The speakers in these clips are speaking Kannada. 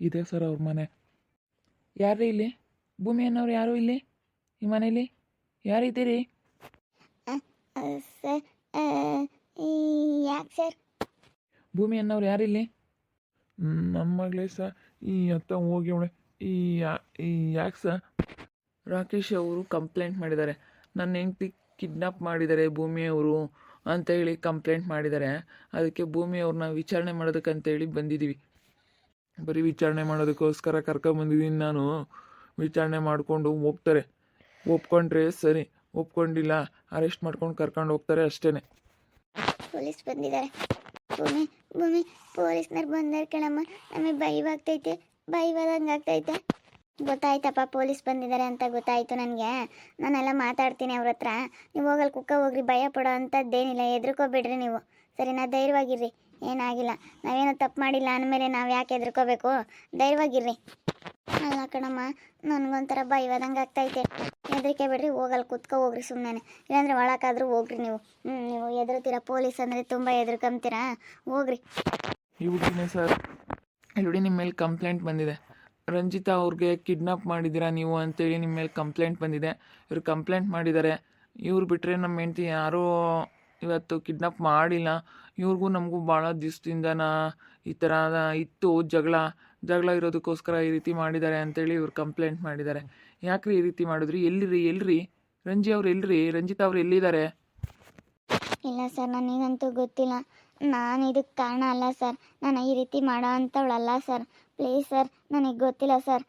ಇದೆ ಸರ್ ಅವ್ರ ಮನೆ. ಯಾರು ಇಲ್ಲಿ? ಭೂಮಿ ಅನ್ನೋರು ಯಾರು ಇಲ್ಲಿ? ಈ ಮನೇಲಿ? ಯಾರಿದ್ದೀರಿ? ಸರ್ ಯಾಕೆ ಸರ್? ಭೂಮಿ ಅನ್ನೋರು ಇಲ್ಲಿ? ನಮ್ಮ ಮಗಳೇ ಸರ್ ಈ ಅತ್ತ ಹೋಗಿ ಅವಳೆ. ಈ ಯಾ- ಈ ಯಾಕೆ ಸರ್? ರಾಕೇಶ್ ಅವರು ಕಂಪ್ಲೇಂಟ್ ಮಾಡಿದ್ದಾರೆ. ನನ್ನ ಹೆಂಡತಿ ಕಿಡ್ನಾಪ್ ಮಾಡಿದ್ದಾರೆ ಭೂಮಿಯವರು ಅಂತ ಹೇಳಿ ಕಂಪ್ಲೇಂಟ್ ಮಾಡಿದ್ದಾರೆ. ಅದಕ್ಕೆ ಭೂಮಿಯವ್ರನ್ನ ವಿಚಾರಣೆ ಮಾಡೋದಕ್ಕಂತೇಳಿ ಬಂದಿದ್ದೀವಿ. ಬರೀ ವಿಚಾರಣೆ ಮಾಡೋದಕ್ಕೋಸ್ಕರ ಕರ್ಕೊಂಬಂದಿದ್ದೀನಿ ನಾನು. ವಿಚಾರಣೆ ಮಾಡಿಕೊಂಡು ಒಪ್ತಾರೆ. ಒಪ್ಕೊಂಡ್ರೆ ಸರಿ. ಒಪ್ಕೊಂಡಿಲ್ಲ, ಅರೆಸ್ಟ್ ಮಾಡ್ಕೊಂಡು ಕರ್ಕೊಂಡು ಹೋಗ್ತಾರೆ ಅಷ್ಟೇ ಪೊಲೀಸ್ ಬಂದಿದ್ದಾರೆ. ಭೂಮಿ ಭೂಮಿ, ಪೊಲೀಸ್ನವ್ರು ಬಂದಾರೆ ಕಣಮ್ಮ. ನಮಗೆ ಭಯವಾಗ್ತೈತೆ. ಭಯವಾದಂಗೆ ಆಗ್ತೈತೆ. ಗೊತ್ತಾಯ್ತಪ್ಪ, ಪೊಲೀಸ್ ಬಂದಿದ್ದಾರೆ ಅಂತ ಗೊತ್ತಾಯ್ತು ನನಗೆ. ನಾನೆಲ್ಲ ಮಾತಾಡ್ತೀನಿ ಅವ್ರ ಹತ್ರ. ನೀವು ಹೋಗಲ್ಲಿ ಕುಕ್ಕ ಹೋಗ್ರಿ, ಭಯ ಪಡೋ ಅಂಥದ್ದೇನಿಲ್ಲ ಹೆದರ್ಕೋಬೇಡ್ರಿ ನೀವು. ಸರಿನಾ? ಧೈರ್ಯವಾಗಿರ್ರಿ. ಏನಾಗಿಲ್ಲ. ನಾವೇನು ತಪ್ಪು ಮಾಡಿಲ್ಲ ಅಂದಮೇಲೆ ನಾವು ಯಾಕೆ ಹೆದರ್ಕೋಬೇಕು? ಧೈರ್ಯವಾಗಿರ್ರಿ. ಅಲ್ಲ ಕಣಮ್ಮ, ನನಗೊಂಥರ ಬೈವಾದಂಗೆ ಆಗ್ತೈತೆ. ಹೆದರಿಕೆ ಬಿಡ್ರಿ ಹೋಗಲ್ಲ ಕುತ್ಕೊ ಹೋಗ್ರಿ ಸುಮ್ಮನೆ ಇಲ್ಲಾಂದ್ರೆ ಒಳಕಾದ್ರೂ ಹೋಗ್ರಿ ನೀವು. ಹ್ಞೂ ನೀವು ಎದುರುತ್ತೀರಾ ಪೊಲೀಸ್ ಅಂದರೆ ತುಂಬ ಹೆದರ್ಕೊಂತೀರಾ ಹೋಗ್ರಿ. ಹುಡುಗಿನೇ ಸರ್ ಹುಡುಗಿ ನಿಮ್ಮ ಮೇಲೆ ಕಂಪ್ಲೇಂಟ್ ಬಂದಿದೆ. ರಂಜಿತಾ ಅವ್ರಿಗೆ ಕಿಡ್ನಾಪ್ ಮಾಡಿದ್ದೀರಾ ನೀವು ಅಂತೇಳಿ ನಿಮ್ಮ ಮೇಲೆ ಕಂಪ್ಲೇಂಟ್ ಬಂದಿದೆ. ಇವರು ಕಂಪ್ಲೇಂಟ್ ಮಾಡಿದ್ದಾರೆ. ಇವ್ರು ಬಿಟ್ಟರೆ ನಮ್ಮ ಹೆಂಡತಿ ಯಾರೂ ಇವತ್ತು ಕಿಡ್ನಾಪ್ ಮಾಡಿಲ್ಲ. ಇವ್ರಿಗೂ ನಮಗೂ ಭಾಳ ದಿವಸದಿಂದನ ಈ ಥರ ಇತ್ತು ಜಗಳ. ಜಗಳ ಇರೋದಕ್ಕೋಸ್ಕರ ಈ ರೀತಿ ಮಾಡಿದ್ದಾರೆ ಅಂತೇಳಿ ಇವ್ರು ಕಂಪ್ಲೇಂಟ್ ಮಾಡಿದ್ದಾರೆ. ಯಾಕ್ರಿ ಈ ರೀತಿ ಮಾಡಿದ್ರಿ? ಎಲ್ಲಿರಿ? ಎಲ್ಲರಿ ರಂಜಿ ಅವ್ರು ಎಲ್ರಿ? ರಂಜಿತಾ ಅವ್ರು ಎಲ್ಲಿದ್ದಾರೆ? ಇಲ್ಲ ಸರ್ ನನಗಂತೂ ಗೊತ್ತಿಲ್ಲ. ನಾನು ಇದಕ್ಕೆ ಕಾರಣ ಅಲ್ಲ ಸರ್. ನಾನು ಈ ರೀತಿ ಮಾಡೋ ಅಂಥವಳಲ್ಲ ಸರ್. ಪ್ಲೀಸ್ ಸರ್, ನನಗೆ ಗೊತ್ತಿಲ್ಲ ಸರ್.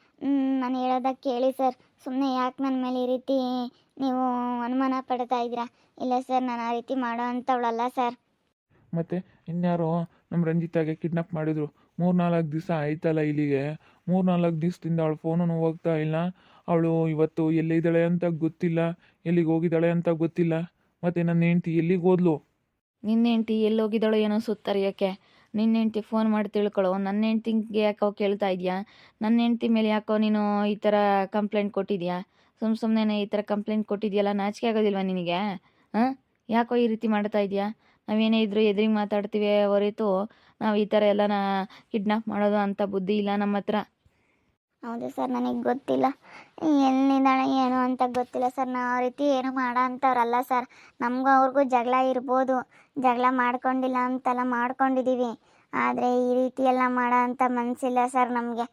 ನಾನು ಹೇಳೋದಕ್ಕೆ ಕೇಳಿ ಸರ್. ಸುಮ್ಮನೆ ಯಾಕೆ ನನ್ನ ಮೇಲೆ ಈ ರೀತಿ ನೀವು ಅನುಮಾನ ಪಡ್ತಾ ಇದ್ದೀರಾ? ಇಲ್ಲ ಸರ್ ನಾನು ಆ ರೀತಿ ಮಾಡೋ ಅಂಥವಳಲ್ಲ ಸರ್. ಮತ್ತು ಇನ್ಯಾರೋ ನಮ್ಮ ರಂಜಿತಾಗೆ ಕಿಡ್ನಾಪ್ ಮಾಡಿದ್ರು. ಮೂರು ನಾಲ್ಕು ದಿವಸ ಆಯ್ತಲ್ಲ ಇಲ್ಲಿಗೆ. ಮೂರು ನಾಲ್ಕು ದಿವಸದಿಂದ ಅವಳು ಫೋನು ಹೋಗ್ತಾ ಇಲ್ಲ. ಅವಳು ಇವತ್ತು ಎಲ್ಲಿದ್ದಾಳೆ ಅಂತ ಗೊತ್ತಿಲ್ಲ. ಎಲ್ಲಿಗೆ ಹೋಗಿದ್ದಾಳೆ ಅಂತ ಗೊತ್ತಿಲ್ಲ. ಮತ್ತು ನನ್ನ ಹೆಂಡ್ತಿ ಎಲ್ಲಿಗೆ ಹೋದ್ಲು? ನಿನ್ನ ಹೆಂಡ್ತಿ ಎಲ್ಲಿ ಹೋಗಿದ್ದಾಳೋ ಏನೋ ಸುತ್ತರಿಯೋಕ್ಕೆ ನಿನ್ನ ಹೆಂಡತಿ ಫೋನ್ ಮಾಡಿ ತಿಳ್ಕೊಳ್ಳೋ ನನ್ನ ಹೆಂಡ್ತಿಗೆ ಯಾಕೋ ಕೇಳ್ತಾ ಇದೆಯಾ? ನನ್ನ ಹೆಂಡ್ತಿ ಮೇಲೆ ಯಾಕೋ ನೀನು ಈ ಥರ ಕಂಪ್ಲೇಂಟ್ ಕೊಟ್ಟಿದ್ಯಾ? ಸುಮ್ಮ ಸುಮ್ಮನೆ ಈ ಥರ ಕಂಪ್ಲೇಂಟ್ ಕೊಟ್ಟಿದ್ಯಲ್ಲ, ನಾಚಿಕೆ ಆಗೋದಿಲ್ವಾ ನಿನಗೆ? ಹಾಂ? ಯಾಕೋ ಈ ರೀತಿ ಮಾಡ್ತಾ ಇದೆಯಾ? ನಾವೇನೇ ಇದ್ರೂ ಎದುರಿಗೆ ಮಾತಾಡ್ತೀವಿ ಹೊರತು ನಾವು ಈ ಥರ ಎಲ್ಲ ಕಿಡ್ನಾಪ್ ಮಾಡೋದು ಅಂತ ಬುದ್ಧಿ ಇಲ್ಲ ನಮ್ಮ ಹತ್ರ. ಹೌದು ಸರ್, ನನಗೆ ಗೊತ್ತಿಲ್ಲ. ಎಲ್ಲಿದ್ದಾಳೆ ಏನು ಅಂತ ಗೊತ್ತಿಲ್ಲ ಸರ್. ನಾವು ಆ ರೀತಿ ಏನು ಮಾಡೋ ಅಂಥವ್ರಲ್ಲ ಸರ್. ನಮಗೂ ಅವ್ರಿಗೂ ಜಗಳ ಇರ್ಬೋದು. ಜಗಳ ಮಾಡ್ಕೊಂಡಿಲ್ಲ ಅಂತೆಲ್ಲ ಮಾಡ್ಕೊಂಡಿದ್ದೀವಿ ಆದರೆ ಈ ರೀತಿ ಎಲ್ಲ ಮಾಡೋ ಅಂತ ಮನಸ್ಸಿಲ್ಲ ಸರ್ ನಮಗೆ.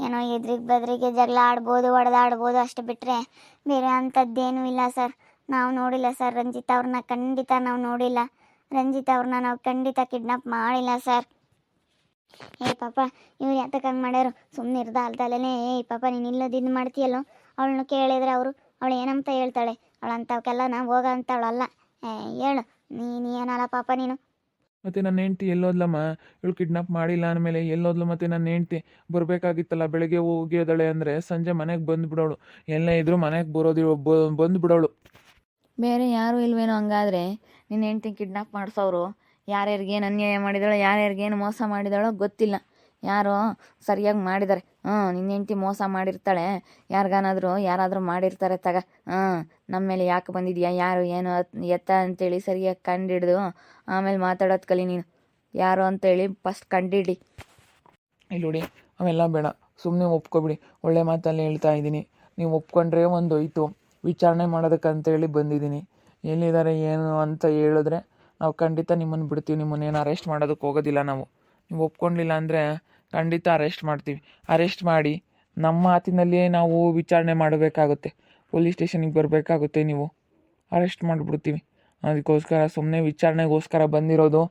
ಏನೋ ಎದ್ರಿಗೆ ಬದ್ರಿಗೆ ಜಗಳ ಆಡ್ಬೋದು ಹೊಡೆದಾಡ್ಬೋದು ಅಷ್ಟು ಬಿಟ್ಟರೆ ಬೇರೆ ಅಂಥದ್ದೇನು ಇಲ್ಲ ಸರ್. ನಾವು ನೋಡಿಲ್ಲ ಸರ್ ರಂಜಿತ್ ಅವ್ರನ್ನ ಖಂಡಿತ ನಾವು ನೋಡಿಲ್ಲ. ರಂಜಿತ್ ಅವ್ರನ್ನ ನಾವು ಖಂಡಿತ ಕಿಡ್ನಾಪ್ ಮಾಡಿಲ್ಲ ಸರ್. ಏ ಪಾಪ, ಇವ್ರು ಯಾತಕ್ಕೆ ಹಂಗೆ ಮಾಡ್ಯಾರು? ಸುಮ್ಮನೆ ಇರ್ದ ಅಲ್ದಲ್ಲೇ ಏ ಪಾಪ, ನೀನು ಇಲ್ಲದ ಇದು ಮಾಡ್ತೀಯಲ್ಲೋ? ಅವಳನ್ನ ಕೇಳಿದ್ರೆ ಅವರು, ಅವಳು ಏನಂತ ಹೇಳ್ತಾಳೆ? ಅವಳಂತವಕ್ಕೆಲ್ಲ ನಾವು ಹೋಗೋ ಅಂಥವಳಲ್ಲ ಏ, ಹೇಳು. ನೀನು ಏನಲ್ಲ ಪಾಪ ನೀನು? ಮತ್ತು ನನ್ನ ಹೆಂಡ್ತಿ ಎಲ್ಲೋದ್ಲಮ್ಮ? ಇವಳು ಕಿಡ್ನಾಪ್ ಮಾಡಿಲ್ಲ ಅಂದಮೇಲೆ ಎಲ್ಲೋದ್ಲು ಮತ್ತು ನನ್ನ ಹೆಂಡ್ತಿ? ಬರಬೇಕಾಗಿತ್ತಲ್ಲ, ಬೆಳಗ್ಗೆ ಹೋಗಿದ್ದಾಳೆ ಅಂದರೆ ಸಂಜೆ ಮನೆಗೆ ಬಂದುಬಿಡೋಳು. ಎಲ್ಲ ಇದ್ರೂ ಮನೆಗೆ ಬರೋದಿ ಬಂದುಬಿಡೋಳು. ಬೇರೆ ಯಾರೂ ಇಲ್ವೇನೋ ಹಂಗಾದ್ರೆ ನಿನ್ನ ಹೆಂಡ್ತಿ ಕಿಡ್ನಾಪ್ ಮಾಡಿಸೋರು ಯಾರ್ಯಾರಿಗೇನು ಅನ್ಯಾಯ ಮಾಡಿದಾಳೋ ಯಾರ್ಯಾರಿಗೇನು ಮೋಸ ಮಾಡಿದಾಳೋ ಗೊತ್ತಿಲ್ಲ. ಯಾರೋ ಸರಿಯಾಗಿ ಮಾಡಿದ್ದಾರೆ ಹ್ಞೂ ನಿನ್ನ ಹೆಂಡ್ತಿ ಮೋಸ ಮಾಡಿರ್ತಾಳೆ. ಯಾರಿಗಾನಾದರೂ, ಯಾರಾದರೂ ಮಾಡಿರ್ತಾರೆ ತಗ. ಹಾಂ ನಮ್ಮ ಮೇಲೆ ಯಾಕೆ ಬಂದಿದ್ಯಾ, ಯಾರು, ಏನು ಎತ್ತ ಅಂತೇಳಿ ಸರಿಯಾಗಿ ಕಂಡಿಡ್ದು. ಆಮೇಲೆ ಮಾತಾಡೋದು ಕಲಿ ನೀನು. ಯಾರು ಅಂತೇಳಿ ಫಸ್ಟ್ ಕಂಡಿಡಿ. ಇಲ್ಲಿ ಅವೆಲ್ಲ ಬೇಡ. ಸುಮ್ಮನೆ ಒಪ್ಕೊಬಿಡಿ. ಒಳ್ಳೆ ಮಾತಲ್ಲಿ ಹೇಳ್ತಾ ಇದ್ದೀನಿ. ನೀವು ಒಪ್ಕೊಂಡ್ರೆ ಒಂದು ಹೋಯ್ತು ವಿಚಾರಣೆ ಮಾಡೋದಕ್ಕಂತೇಳಿ ಬಂದಿದ್ದೀನಿ. ಎಲ್ಲಿದ್ದಾರೆ, ಏನು ಅಂತ ಹೇಳಿದ್ರೆ ನಾವು ಖಂಡಿತ ನಿಮ್ಮನ್ನು ಬಿಡ್ತೀವಿ. ನಿಮ್ಮನ್ನೇನು ಅರೆಸ್ಟ್ ಮಾಡೋದಕ್ಕೆ ಹೋಗೋದಿಲ್ಲ ನಾವು. ನೀವು ಒಪ್ಕೊಂಡಿಲ್ಲ ಅಂದರೆ ಖಂಡಿತ ಅರೆಸ್ಟ್ ಮಾಡ್ತೀವಿ. ಅರೆಸ್ಟ್ ಮಾಡಿ ನಮ್ಮ ಮಾತಿನಲ್ಲಿಯೇ ನಾವು ವಿಚಾರಣೆ ಮಾಡಬೇಕಾಗುತ್ತೆ. ಪೊಲೀಸ್ ಸ್ಟೇಷನಿಗೆ ಬರಬೇಕಾಗುತ್ತೆ ನೀವು. ಅರೆಸ್ಟ್ ಮಾಡಿಬಿಡ್ತೀವಿ. ಅದಕ್ಕೋಸ್ಕರ ಸುಮ್ಮನೆ ವಿಚಾರಣೆಗೋಸ್ಕರ ಬಂದಿರೋದು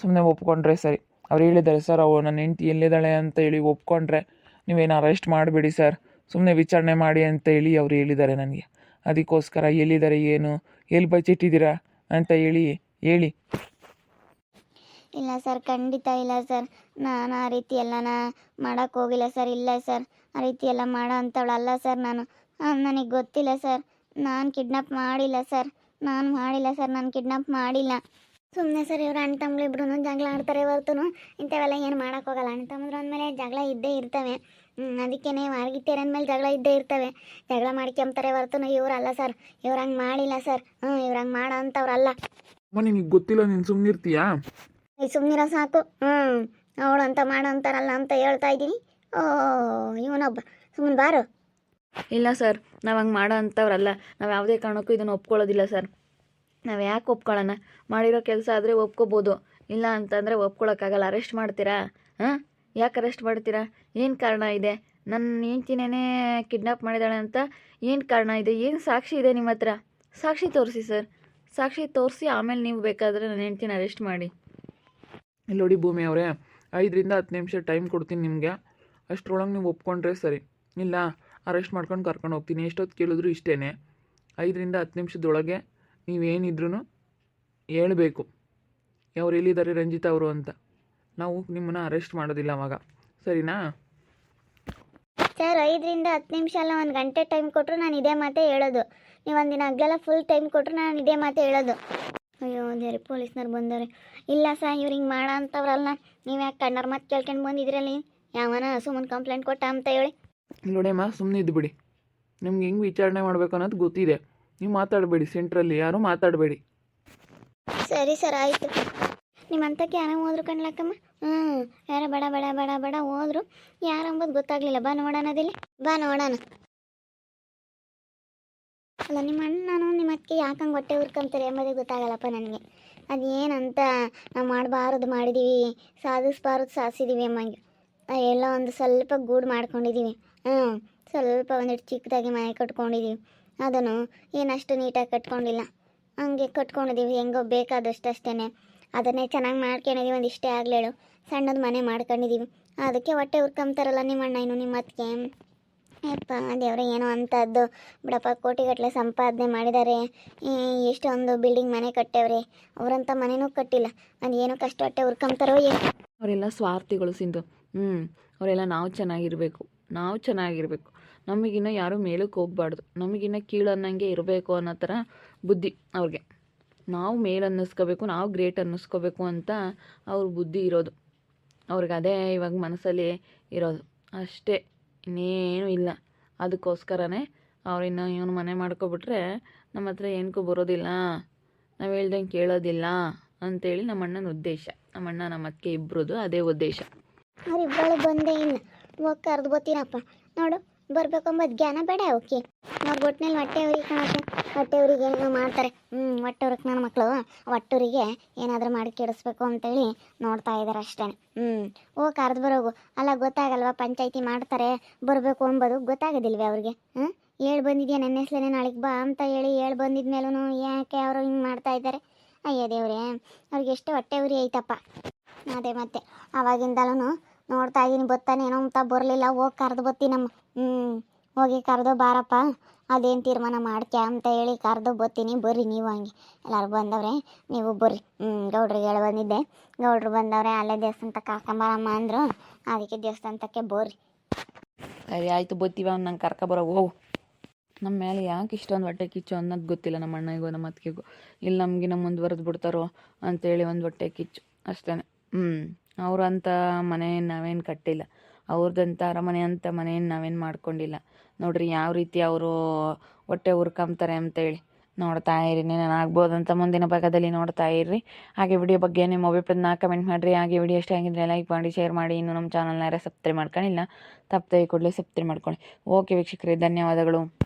ಸುಮ್ಮನೆ ಒಪ್ಕೊಂಡ್ರೆ ಸರಿ. ಅವ್ರು ಹೇಳಿದ್ದಾರೆ, ಸರ್ ಅವು ನನ್ನ ಹೆಂಡ್ತಿ ಎಲ್ಲಿದ್ದಾಳೆ ಅಂತ ಹೇಳಿ ಒಪ್ಕೊಂಡ್ರೆ ನೀವೇನು ಅರೆಸ್ಟ್ ಮಾಡಬೇಡಿ, ಸರ್. ಸುಮ್ಮನೆ ವಿಚಾರಣೆ ಮಾಡಿ ಅಂತ ಹೇಳಿ ಅವ್ರು ಹೇಳಿದ್ದಾರೆ ನನಗೆ. ಅದಕ್ಕೋಸ್ಕರ ಎಲ್ಲಿದ್ದಾರೆ, ಏನು, ಎಲ್ಲಿ ಬಚ್ಚಿಟ್ಟಿದ್ದೀರಾ ಅಂತ ಹೇಳಿ ಹೇಳಿ. ಇಲ್ಲ ಸರ್, ಖಂಡಿತ ಇಲ್ಲ ಸರ್. ನಾನು ಆ ರೀತಿ ಎಲ್ಲನ ಮಾಡೋಕ್ಕೆ ಹೋಗಿಲ್ಲ ಸರ್, ಇಲ್ಲ ಸರ್. ಆ ರೀತಿ ಎಲ್ಲ ಮಾಡೋ ಅಂಥವಳಲ್ಲ ಸರ್ ನಾನು. ನನಗೆ ಗೊತ್ತಿಲ್ಲ ಸರ್. ನಾನು ಕಿಡ್ನಾಪ್ ಮಾಡಿಲ್ಲ ಸರ್. ನಾನು ಮಾಡಿಲ್ಲ ಸರ್, ನಾನು ಕಿಡ್ನಾಪ್ ಮಾಡಿಲ್ಲ. ಸುಮ್ಮನೆ ಸರ್, ಇವರು ಅಣ್ಣ ತಮ್ಮಗಳಿಬ್ರು ಜಗಳ ಆಡ್ತಾರೆ ಹೊರತು ಇಂಥವೆಲ್ಲ ಏನು ಮಾಡೋಕ್ಕೋಗಲ್ಲ ಅಣ್ಣ ತಮ್ಮದ್ರು ಅಂದಮೇಲೆ ಜಗಳ ಇದ್ದೇ ಇರ್ತವೆ. ಅದಕ್ಕೇ ವಾರ್ಗಿತ್ತೇರ ಅಂದಮೇಲೆ ಜಗಳ ಇದ್ದೇ ಇರ್ತವೆ. ಜಗಳ ಮಾಡ್ಕೊಂತಾರೆ ಹೊರತು ಇವರಲ್ಲ ಸರ್. ಇವ್ರು ಹಂಗೆ ಮಾಡಿಲ್ಲ ಸರ್. ಹ್ಞೂ ಇವ್ರು ಹಂಗೆ ಮಾಡೋ ಅಂಥವ್ರಲ್ಲ ನಿನಗೆ ಗೊತ್ತಿಲ್ಲ, ನೀನು ಸುಮ್ಮನಿರ್ತೀಯಾ ಈ ಸುಮ್ಮನಿರ ಸಾಕು. ಹ್ಞೂ ಅವಳು ಅಂತ ಮಾಡೋ ಅಂತಾರಲ್ಲ ಅಂತ ಹೇಳ್ತಾ ಇದ್ದೀನಿ. ಓ, ಇವನೊಬ್ಬ. ಸುಮ್ಮನೆ ಬಾರು. ಇಲ್ಲ ಸರ್, ನಾವು ಹಂಗೆ ಮಾಡೋ ಅಂಥವ್ರಲ್ಲ ನಾವು ಯಾವುದೇ ಕಾರಣಕ್ಕೂ ಇದನ್ನು ಒಪ್ಕೊಳ್ಳೋದಿಲ್ಲ ಸರ್. ನಾವು ಯಾಕೆ ಒಪ್ಕೊಳ್ಳೋಣ ಮಾಡಿರೋ ಕೆಲಸ ಆದರೆ ಒಪ್ಕೋಬೋದು. ಇಲ್ಲ ಅಂತಂದರೆ ಒಪ್ಕೊಳ್ಳೋಕ್ಕಾಗಲ್ಲ ಅರೆಸ್ಟ್ ಮಾಡ್ತೀರಾ? ಹಾಂ? ಯಾಕೆ ಅರೆಸ್ಟ್ ಮಾಡ್ತೀರಾ? ಏನು ಕಾರಣ ಇದೆ? ನನ್ನ ಹೆಂಡ್ತಿನೇ ಕಿಡ್ನಾಪ್ ಮಾಡಿದಾಳೆ ಅಂತ ಏನು ಕಾರಣ ಇದೆ? ಏನು ಸಾಕ್ಷಿ ಇದೆ ನಿಮ್ಮ ಹತ್ರ ಸಾಕ್ಷಿ ತೋರಿಸಿ ಸರ್. ಸಾಕ್ಷಿ ತೋರಿಸಿ ಆಮೇಲೆ ನೀವು ಬೇಕಾದರೆ ನನ್ನ ಹೆಂಡ್ತಿನ ಅರೆಸ್ಟ್ ಮಾಡಿ. ಇಲ್ಲಿ ನೋಡಿ ಭೂಮಿ ಅವರೇ, ಐದರಿಂದ ಹತ್ತು ನಿಮಿಷ ಟೈಮ್ ಕೊಡ್ತೀನಿ ನಿಮಗೆ. ಅಷ್ಟರೊಳಗೆ ನೀವು ಒಪ್ಕೊಂಡ್ರೆ ಸರಿ. ಇಲ್ಲ ಅರೆಸ್ಟ್ ಮಾಡ್ಕೊಂಡು ಕರ್ಕೊಂಡು ಹೋಗ್ತೀನಿ. ಎಷ್ಟೊತ್ತು ಕೇಳಿದ್ರು ಇಷ್ಟೇ ಐದರಿಂದ ಹತ್ತು ನಿಮಿಷದೊಳಗೆ ನೀವೇನಿದ್ರೂ ಹೇಳಬೇಕು. ಅವ್ರು ಎಲ್ಲಿದ್ದಾರೆ ರಂಜಿತಾ ಅವರು ಅಂತ. ನಾವು ನಿಮ್ಮನ್ನು ಅರೆಸ್ಟ್ ಮಾಡೋದಿಲ್ಲ ಅವಾಗ. ಸರಿನಾ? ಸರ್, ಐದರಿಂದ ಹತ್ತು ನಿಮಿಷ ಅಲ್ಲ, ಒಂದು ಗಂಟೆ ಟೈಮ್ ಕೊಟ್ಟರು ನಾನು ಇದೇ ಮಾತೇ ಹೇಳೋದು. ನೀವು ಒಂದಿನ ಹಗ್ಲೆಲ್ಲ ಫುಲ್ ಟೈಮ್ ಕೊಟ್ಟರು ನಾನು ಇದೇ ಮಾತೇ ಹೇಳೋದು. ಅಯ್ಯೋ ದೇವ್ರಿ ಪೊಲೀಸ್ನವ್ರು ಬಂದವ್ರೆ. ಇಲ್ಲ ಸರ್ ಇವ್ರು ಹಿಂಗೆ ಮಾಡೋ ಅಂಥವ್ರಲ್ಲ ನೀವು ಯಾಕೆ ಕಣ್ಣರ್ ಮತ್ತೆ ಕೇಳ್ಕೊಂಡು ಬಂದಿದ್ರಲ್ಲಿ? ಯಾವನ ಸುಮ್ಮನೆ ಕಂಪ್ಲೇಂಟ್ ಕೊಟ್ಟ ಅಂತ ಹೇಳಿ. ನೋಡಿ ನೋಡಿಯಮ್ಮ ಸುಮ್ಮನೆ ಇದ್ದುಬಿಡಿ ನಿಮ್ಗೆ ಹೆಂಗೆ ವಿಚಾರಣೆ ಮಾಡಬೇಕು ಅನ್ನೋದು ಗೊತ್ತಿದೆ. ನೀವು ಮಾತಾಡಬೇಡಿ ಸೆಂಟ್ರಲ್ಲಿ ಯಾರೂ ಮಾತಾಡಬೇಡಿ. ಸರಿ ಸರ್ ಆಯಿತು. ನಿಮ್ಮಂತಕ್ಕೆ ಯಾರೋ ಹೋದ್ರು ಕಣ್ಲಕ್ಕಮ್ಮ. ಹ್ಞೂ ಯಾರೋ ಬಡ ಬಡ ಬಡ ಬಡ ಹೋದ್ರು. ಯಾರಂಬುದು ಗೊತ್ತಾಗ್ಲಿಲ್ಲ. ಬಾ ನೋಡೋಣ ಅದಿಲ್ಲಿ. ಬಾ ನೋಡೋಣ. ಅಲ್ಲ, ನಿಮ್ಮ ನಾನು ನಿಮ್ಮ ಅತ್ತಿಗೆ ಯಾಕೆ ಹಂಗೆ ಹೊಟ್ಟೆ ಉರ್ಕೊಂತಾರೆ ಎಂಬುದೇ ಗೊತ್ತಾಗಲ್ಲಪ್ಪ ನನಗೆ. ಅದೇನಂತ ನಾವು ಮಾಡಬಾರದು ಮಾಡಿದ್ದೀವಿ ಸಾಧಿಸ್ಬಾರದು ಸಾಧಿಸಿದ್ದೀವಿ ಅಮ್ಮಂಗೆ ಎಲ್ಲ ಒಂದು ಸ್ವಲ್ಪ ಗೂಡು ಮಾಡ್ಕೊಂಡಿದ್ದೀವಿ ಹ್ಞೂ ಸ್ವಲ್ಪ ಒಂದಿಟ್ಟು ಚಿಕ್ಕದಾಗಿ ಮನೆ ಕಟ್ಕೊಂಡಿದ್ದೀವಿ ಅದನ್ನು ಏನಷ್ಟು ನೀಟಾಗಿ ಕಟ್ಕೊಂಡಿಲ್ಲ. ಹಂಗೆ ಕಟ್ಕೊಂಡಿದ್ದೀವಿ ಹೆಂಗೋ ಬೇಕಾದಷ್ಟು ಅಷ್ಟೇ ಅದನ್ನೇ ಚೆನ್ನಾಗಿ ಮಾಡ್ಕೊಂಡಿದ್ದೀವಿ ಒಂದಿಷ್ಟೇ ಆಗಲೇಳು ಸಣ್ಣದು ಮನೆ ಮಾಡ್ಕೊಂಡಿದ್ದೀವಿ ಅದಕ್ಕೆ ಹೊಟ್ಟೆ ಉರ್ಕೊಂತಾರಲ್ಲ ನಿಮ್ಮ ಅಣ್ಣ ಇನ್ನು ನಿಮ್ಮ ಅತ್ತಿಗೆ. ಯಪ್ಪ ದೇವ್ರೆ, ಏನೋ ಅಂಥದ್ದು ಬಿಡಪ್ಪ, ಕೋಟಿಗಟ್ಟಲೆ ಸಂಪಾದನೆ ಮಾಡಿದ್ದಾರೆ ಎಷ್ಟೊಂದು ಬಿಲ್ಡಿಂಗ್ ಮನೆ ಕಟ್ಟವ್ರೆ. ಅವರಂಥ ಮನೆನೂ ಕಟ್ಟಿಲ್ಲ. ಅದು ಏನೋ ಕಷ್ಟ ಹೊಟ್ಟೆ ಹುರ್ಕೊಂತಾರೋ ಏನು. ಅವರೆಲ್ಲ ಸ್ವಾರ್ಥಿಗಳು ಸಿಂಧು. ಹ್ಞೂ ಅವರೆಲ್ಲ ನಾವು ಚೆನ್ನಾಗಿರಬೇಕು. ನಾವು ಚೆನ್ನಾಗಿರಬೇಕು. ನಮಗಿನ್ನ ಯಾರೂ ಮೇಲಕ್ಕೆ ಹೋಗ್ಬಾರ್ದು. ನಮಗಿನ್ನ ಕೀಳು ಅನ್ನಂಗೆ ಇರಬೇಕು ಅನ್ನೋ ಥರ ಬುದ್ಧಿ ಅವ್ರಿಗೆ. ನಾವು ಮೇಲ್ ಅನ್ನಿಸ್ಕೋಬೇಕು ನಾವು ಗ್ರೇಟ್ ಅನ್ನಿಸ್ಕೋಬೇಕು ಅಂತ ಅವ್ರ ಬುದ್ಧಿ ಇರೋದು. ಅವ್ರಿಗೆ ಅದೇ ಇವಾಗ ಮನಸ್ಸಲ್ಲಿ ಇರೋದು. ಅಷ್ಟೇ. ಇನ್ನೇನು ಇಲ್ಲ. ಅದಕ್ಕೋಸ್ಕರನೇ ಅವ್ರಿನ್ನು ಇವನು ಮನೆ ಮಾಡ್ಕೊಬಿಟ್ರೆ ನಮ್ಮ ಹತ್ರ ಏನಕ್ಕೂ ಬರೋದಿಲ್ಲ. ನಾವು ಹೇಳ್ದಂಗೆ ಕೇಳೋದಿಲ್ಲ ಅಂತೇಳಿ ನಮ್ಮ ಅಣ್ಣನ ಉದ್ದೇಶ. ನಮ್ಮ ಅಣ್ಣ ನಮ್ಮ ಅತ್ತಿಗೆ ಇಬ್ಬರದು ಅದೇ ಉದ್ದೇಶ. ಅವ್ರಿಬ್ಬಳು ಬಂದೇ ಇಲ್ಲ. ಹೋಗಿ ಕರೆದು ಬರ್ತೀನಪ್ಪ ನೋಡು. ಬರ್ಬೇಕಂಬದು ಜ್ಞಾನ ಬೇಡ, ಓಕೆ. ಅವ್ರ ಒಟ್ಟಿನಲ್ಲಿ ಹೊಟ್ಟೆ ಉರಿ ಕಾಣುತ್ತೆ ಹೊಟ್ಟೆ ಉರಿಗೆ ಏನೋ ಮಾಡ್ತಾರೆ. ಹ್ಞೂ ಹೊಟ್ಟೆ ಉರಕ್ಕೆ ನನ್ನ ಮಕ್ಕಳು, ಹೊಟ್ಟೂರಿಗೆ ಏನಾದರೂ ಮಾಡಿ ಕೆಡಿಸ್ಬೇಕು ಅಂತೇಳಿ ನೋಡ್ತಾ ಇದ್ದಾರೆ ಅಷ್ಟೇ ಹ್ಞೂ ಓ, ಕರೆದು ಬರೋಗು. ಅಲ್ಲ, ಗೊತ್ತಾಗಲ್ವಾ ಪಂಚಾಯಿತಿ ಮಾಡ್ತಾರೆ, ಬರಬೇಕು ಅಂಬೋದು ಗೊತ್ತಾಗೋದಿಲ್ವೇ ಅವ್ರಿಗೆ? ಹಾಂ ಹೇಳಿ ಬಂದಿದ್ಯಾ ನನ್ನ ಹೆಸ್ಲೇನೆ ನಾಳೆಗೆ ಬಾ ಅಂತ ಹೇಳಿ ಹೇಳಿ ಬಂದಿದ್ಮೇಲೂ ಯಾಕೆ ಅವರು ಹಿಂಗೆ ಮಾಡ್ತಾ ಇದ್ದಾರೆ ಅಯ್ಯೋ ದೇವ್ರೆ, ಅವ್ರಿಗೆ ಎಷ್ಟು ಹೊಟ್ಟೆ ಉರಿ ಐತಪ್ಪ. ಅದೇ ಮತ್ತೆ ಅವಾಗಿಂದಲೂ ನೋಡ್ತಾ ಇದ್ದೀನಿ ಬತ್ತಾನೆ. ಏನೋ ಅಂತ ಬರಲಿಲ್ಲ. ಹೋಗಿ ಕರೆದು ಬತ್ತೀನಮ್ಮ ಹ್ಞೂ ಹೋಗಿ ಕರೆದು ಬಾರಪ್ಪ. ಅದೇನು ತೀರ್ಮಾನ ಮಾಡ್ಕೆ ಅಂತ ಹೇಳಿ ಕರೆದು ಬತ್ತೀನಿ. ಬರ್ರಿ ನೀವು ಹಂಗೆ. ಎಲ್ಲರೂ ಬಂದವ್ರೆ, ನೀವು ಬರ್ರಿ. ಹ್ಞೂ ಗೌಡ್ರಿಗೆ ಹೇಳಿ ಬಂದಿದ್ದೆ. ಗೌಡ್ರು ಬಂದವ್ರೆ, ಅಲ್ಲೇ ದೇವಸ್ಥಾನ ಕರ್ಕೊಂಬರಮ್ಮ ಅಂದರು. ಅದಕ್ಕೆ ದೇವಸ್ಥಾನಕ್ಕೆ ಬರ್ರಿ. ಸರಿ, ಆಯಿತು ಬತ್ತೀವ ನಂಗೆ ಕರ್ಕೊಬರೋ ಹೋಗು. ನಮ್ಮ ಮೇಲೆ ಯಾಕೆ ಇಷ್ಟೊಂದು ಹೊಟ್ಟೆ ಕಿಚ್ಚು ಅನ್ನೋದು ಗೊತ್ತಿಲ್ಲ ನಮ್ಮ ಅಣ್ಣಗೂ ನಮ್ಮ ಅತ್ತಿಗೆಗೂ ಇಲ್ಲಿ ನಮಗಿನ್ನ ಮುಂದುವರೆದು ಬಿಡ್ತಾರೋ ಅಂತೇಳಿ ಒಂದು ಹೊಟ್ಟೆ ಕಿಚ್ಚು. ಅಷ್ಟೇ ಹ್ಞೂ ಅವ್ರಂಥ ಮನೆಯನ್ನು ನಾವೇನು ಕಟ್ಟಿಲ್ಲ. ಅವ್ರದ್ದಂಥ ಅರಮನೆ ಅಂತ ಮನೆಯನ್ನು ನಾವೇನು ಮಾಡ್ಕೊಂಡಿಲ್ಲ. ನೋಡ್ರಿ ಯಾವ ರೀತಿ ಅವರು ಹೊಟ್ಟೆ ಅಂತ ಅಂತೇಳಿ. ನೋಡ್ತಾ ಇರಿ ನಾನು ಆಗ್ಬೋದಂತ ಮುಂದಿನ ಭಾಗದಲ್ಲಿ ನೋಡ್ತಾ ಇರ್ರಿ. ಹಾಗೆ ವಿಡಿಯೋ ಬಗ್ಗೆ ನಿಮ್ಮ ಅಭಿಪ್ರಾಯನ ಕಮೆಂಟ್ ಮಾಡಿರಿ. ಹಾಗೆ ವಿಡಿಯೋ ಇಷ್ಟ ಆಗಿದ್ರೆ ಲೈಕ್ ಮಾಡಿ ಶೇರ್ ಮಾಡಿ. ಇನ್ನು ನಮ್ಮ ಚಾನಲ್ನ ಯಾರೇ ಸಬ್ಸ್ಕ್ರೈಬ್ ಮಾಡ್ಕೊಂಡಿಲ್ಲ, ತಪ್ಪದೆ ಕೂಡಲೇ ಸಬ್ಸ್ಕ್ರೈಬ್ ಮಾಡ್ಕೊಳ್ಳಿ. ಓಕೆ ವೀಕ್ಷಕರೇ, ಧನ್ಯವಾದಗಳು.